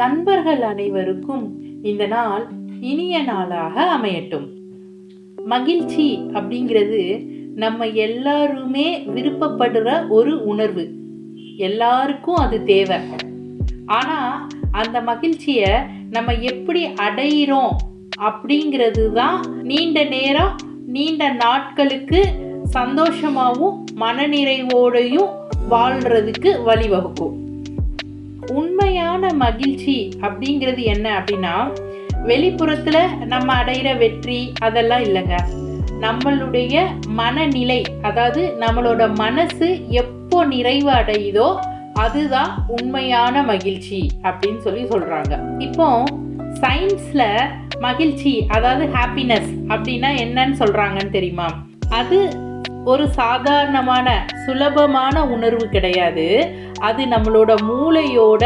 நண்பர்கள் அனைவருக்கும் இந்த நாள் இனிய நாளாக அமையட்டும். மகிழ்ச்சி அப்படிங்கிறது நம்ம எல்லாருமே விருப்பப்படுற ஒரு உணர்வு. எல்லாருக்கும் அது தேவை. ஆனா அந்த மகிழ்ச்சியை நம்ம எப்படி அடையிறோம் அப்படிங்கிறது தான் நீண்ட நேரம் நீண்ட நாட்களுக்கு சந்தோஷமாகவும் மனநிறைவோடையும் வாழ்றதுக்கு வழிவகுக்கும். உண்மையான மகிழ்ச்சி அப்படிங்கிறது என்ன அப்படின்னா வெளிப்புறத்தில் நம்ம அடையிற வெற்றி அதெல்லாம் இல்லைங்க. நம்மளுடைய மனநிலை அதாவது நம்மளோட மனசு எப்போ நிறைவு அடையுதோ அதுதான் உண்மையான மகிழ்ச்சி அப்படின்னு சொல்லி சொல்கிறாங்க இப்போ சயின்ஸில் மகிழ்ச்சி அதாவது ஹாப்பினஸ் அப்படின்னா என்னன்னு சொல்கிறாங்கன்னு தெரியுமா? அது ஒரு சாதாரணமான சுலபமான உணர்வு கிடையாது. அது நம்மளோட மூளையோட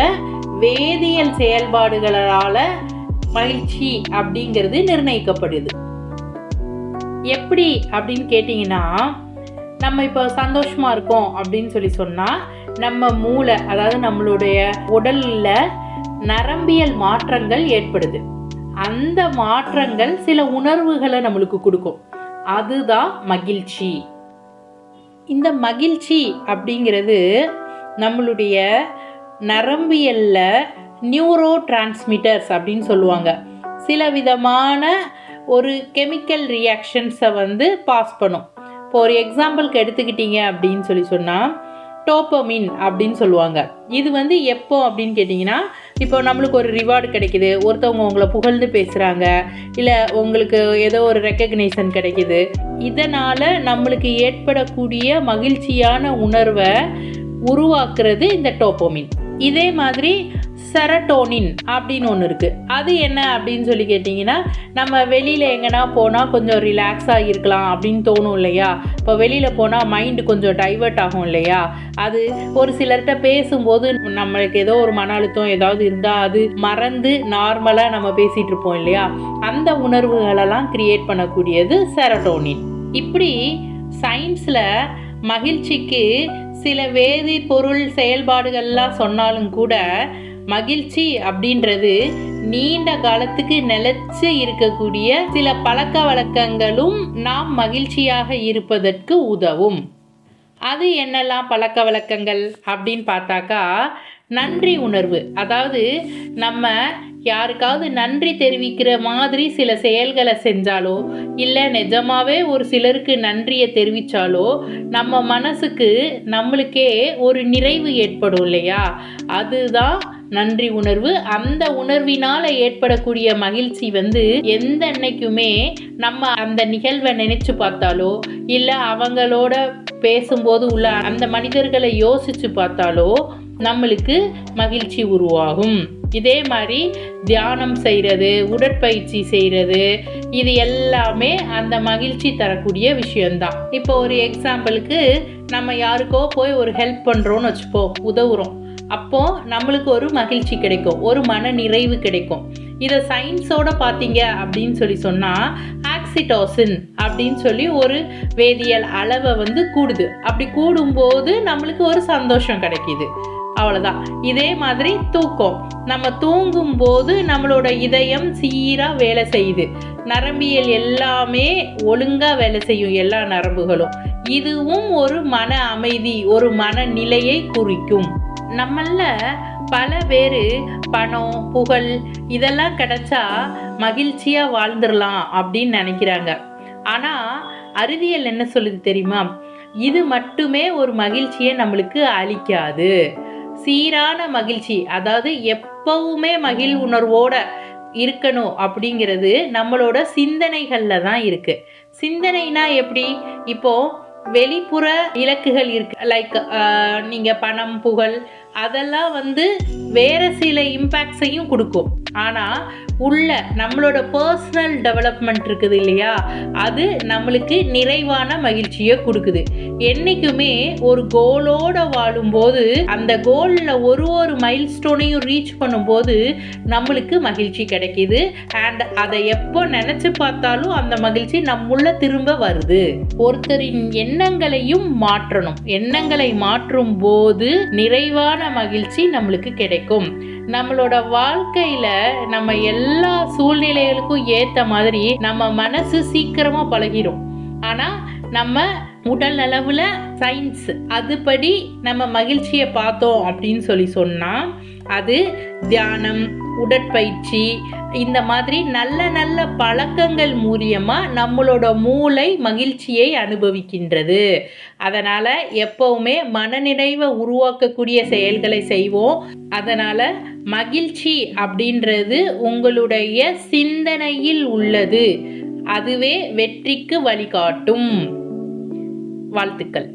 வேதியியல் செயல்பாடுகளால மகிழ்ச்சி அப்படிங்கிறது நிர்ணயிக்கப்படுது. எப்படி அப்படின்னு கேட்டிங்கன்னா நம்ம இப்போ சந்தோஷமாக இருக்கோம் அப்படின்னு சொல்லி சொன்னால் நம்ம மூளை அதாவது நம்மளுடைய உடலில் நரம்பியல் மாற்றங்கள் ஏற்படுது. அந்த மாற்றங்கள் சில உணர்வுகளை நம்மளுக்கு கொடுக்கும். அதுதான் மகிழ்ச்சி. இந்த மகிழ்ச்சி அப்படிங்கிறது நம்மளுடைய நரம்பியல்ல நியூரோ டிரான்ஸ்மிட்டர்ஸ் அப்படின்னு சொல்லுவாங்க. சில விதமான ஒரு கெமிக்கல் ரியாக்ஷன்ஸை வந்து பாஸ் பண்ணும். இப்போ ஒரு எக்ஸாம்பிளுக்கு எடுத்துக்கிட்டீங்க அப்படின்னு சொல்லி சொன்னால் டோப்பமின் அப்படின்னு சொல்லுவாங்க. இது வந்து எப்போ அப்படின்னு கேட்டிங்கன்னா இப்போ நம்மளுக்கு ஒரு ரிவார்டு கிடைக்குது. ஒருத்தவங்க உங்களை புகழ்ந்து பேசுகிறாங்க இல்லை உங்களுக்கு ஏதோ ஒரு ரெக்கக்னேஷன் கிடைக்குது. இதனால் நம்மளுக்கு ஏற்படக்கூடிய மகிழ்ச்சியான உணர்வை உருவாக்குறது இந்த டோப்போமின் இதே மாதிரி செரட்டோனின் அப்படின்னு ஒன்று இருக்குது அது என்ன அப்படின்னு சொல்லி கேட்டிங்கன்னா நம்ம வெளியில் எங்கன்னா போனால் கொஞ்சம் ரிலாக்ஸாக இருக்கலாம் அப்படின்னு தோணும் இல்லையா? இப்போ வெளியில் போனால் மைண்டு கொஞ்சம் டைவர்ட் ஆகும் இல்லையா? அது ஒரு சிலர்கிட்ட பேசும்போது நம்மளுக்கு ஏதோ ஒரு மன அழுத்தம் ஏதாவது இருந்தால் அது மறந்து நார்மலாக நம்ம பேசிகிட்டு இருப்போம் இல்லையா? அந்த உணர்வுகளெல்லாம் கிரியேட் பண்ணக்கூடியது செரட்டோனின் இப்படி சயின்ஸில் மகிழ்ச்சிக்கு சில வேதிப்பொருள் செயல்பாடுகள்லாம் சொன்னாலும் கூட மகிழ்ச்சி அப்படின்றது நீண்ட காலத்துக்கு நிலைச்சு இருக்கக்கூடிய சில பழக்க வழக்கங்களும் நாம் மகிழ்ச்சியாக இருப்பதற்கு உதவும். அது என்னெல்லாம் பழக்க வழக்கங்கள் அப்படின்னு பார்த்தாக்கா நன்றி உணர்வு. அதாவது நம்ம யாருக்காவது நன்றி தெரிவிக்கிற மாதிரி சில செயல்களை செஞ்சாலோ இல்லை நிஜமாவே ஒரு சிலருக்கு நன்றியை தெரிவித்தாலோ நம்ம மனசுக்கு நம்மளுக்கே ஒரு நிறைவு ஏற்படும் இல்லையா? அதுதான் நன்றி உணர்வு. அந்த உணர்வினால் ஏற்படக்கூடிய மகிழ்ச்சி வந்து எந்த அன்னைக்குமே நம்ம அந்த நிகழ்வை நினைச்சு பார்த்தாலோ இல்லை அவங்களோட பேசும்போது உள்ள அந்த மனிதர்களை யோசிச்சு பார்த்தாலோ நம்மளுக்கு மகிழ்ச்சி உருவாகும். இதே மாதிரி தியானம் செய்கிறது உடற்பயிற்சி செய்கிறது இது எல்லாமே அந்த மகிழ்ச்சி தரக்கூடிய விஷயந்தான் இப்போ ஒரு எக்ஸாம்பிளுக்கு நம்ம யாருக்கோ போய் ஒரு ஹெல்ப் பண்ணுறோன்னு வச்சுப்போம் உதவுறோம். அப்போ நம்மளுக்கு ஒரு மகிழ்ச்சி கிடைக்கும் ஒரு மன நிறைவு கிடைக்கும். இதை சயின்ஸோட பார்த்தீங்க அப்படின்னு சொல்லி சொன்னால் ஆக்சிடோசின் அப்படின்னு சொல்லி ஒரு வேதியியல் அளவை வந்து கூடுது. அப்படி கூடும்போது நம்மளுக்கு ஒரு சந்தோஷம் கிடைக்கிது. அவ்வளோதான் இதே மாதிரி தூக்கம். நம்ம தூங்கும் போது நம்மளோட இதயம் சீராக வேலை செய்யுது. நரம்பியல் எல்லாமே ஒழுங்காக வேலை செய்யும் எல்லா நரம்புகளும். இதுவும் ஒரு மன அமைதி ஒரு மனநிலையை குறிக்கும். நம்மள பல பேர் பணம் புகழ் இதெல்லாம் கிடைச்சா மகிழ்ச்சியாக வாழ்ந்துடலாம் அப்படின்னு நினைக்கிறாங்க. ஆனால் அறிவியல் என்ன சொல்லுது தெரியுமா? இது மட்டுமே ஒரு மகிழ்ச்சியை நம்மளுக்கு அளிக்காது. சீரான மகிழ்ச்சி அதாவது எப்பவுமே மகிழ் உணர்வோட இருக்கணும் அப்படிங்கிறது நம்மளோட சிந்தனைகளில் தான் இருக்குது சிந்தனைனா எப்படி? இப்போது வெளிப்புற இலக்குகள் இருக்கு. லைக் நீங்கள் பணம் புகழ் அதெல்லாம் வந்து வேறு சில இம்பேக்ட்ஸையும் கொடுக்கும். ஆனால் உள்ள நம்மளோட பர்சனல் டெவலப்மெண்ட் இருக்குது இல்லையா? அது நம்மளுக்கு நிறைவான மகிழ்ச்சியை கொடுக்குது. என்றைக்குமே ஒரு கோலோட வாழும்போது அந்த கோலில் ஒரு ஒரு மைல் ஸ்டோனையும் ரீச் பண்ணும்போது நம்மளுக்கு மகிழ்ச்சி கிடைக்கிது. அண்ட் அதை எப்போ நினச்சி பார்த்தாலும் அந்த மகிழ்ச்சி நம்முள்ள திரும்ப வருது. ஒருத்தரின் எண்ணங்களையும் மாற்றணும். எண்ணங்களை மாற்றும் போது நிறைவான மகிழ்ச்சி நம்மளுக்கு கிடைக்கும். நம்மளோட வாழ்க்கையில நம்ம எல்லா சூழ்நிலைகளுக்கும் ஏற்ற மாதிரி நம்ம மனசு சீக்கிரமா பழகிடும் ஆனா நம்ம உடல் அளவில் சயின்ஸ் அதுபடி நம்ம மகிழ்ச்சியை பார்த்தோம் அப்படின்னு சொல்லி சொன்னால் அது தியானம் உடற்பயிற்சி இந்த மாதிரி நல்ல நல்ல பழக்கங்கள் மூலியமாக நம்மளோட மூளை மகிழ்ச்சியை அனுபவிக்கின்றது. அதனால் எப்போவுமே மனநிறைவை உருவாக்கக்கூடிய செயல்களை செய்வோம். அதனால் மகிழ்ச்சி அப்படின்றது உங்களுடைய சிந்தனையில் உள்ளது. அதுவே வெற்றிக்கு வழிகாட்டும். வாழ்த்துக்கள்.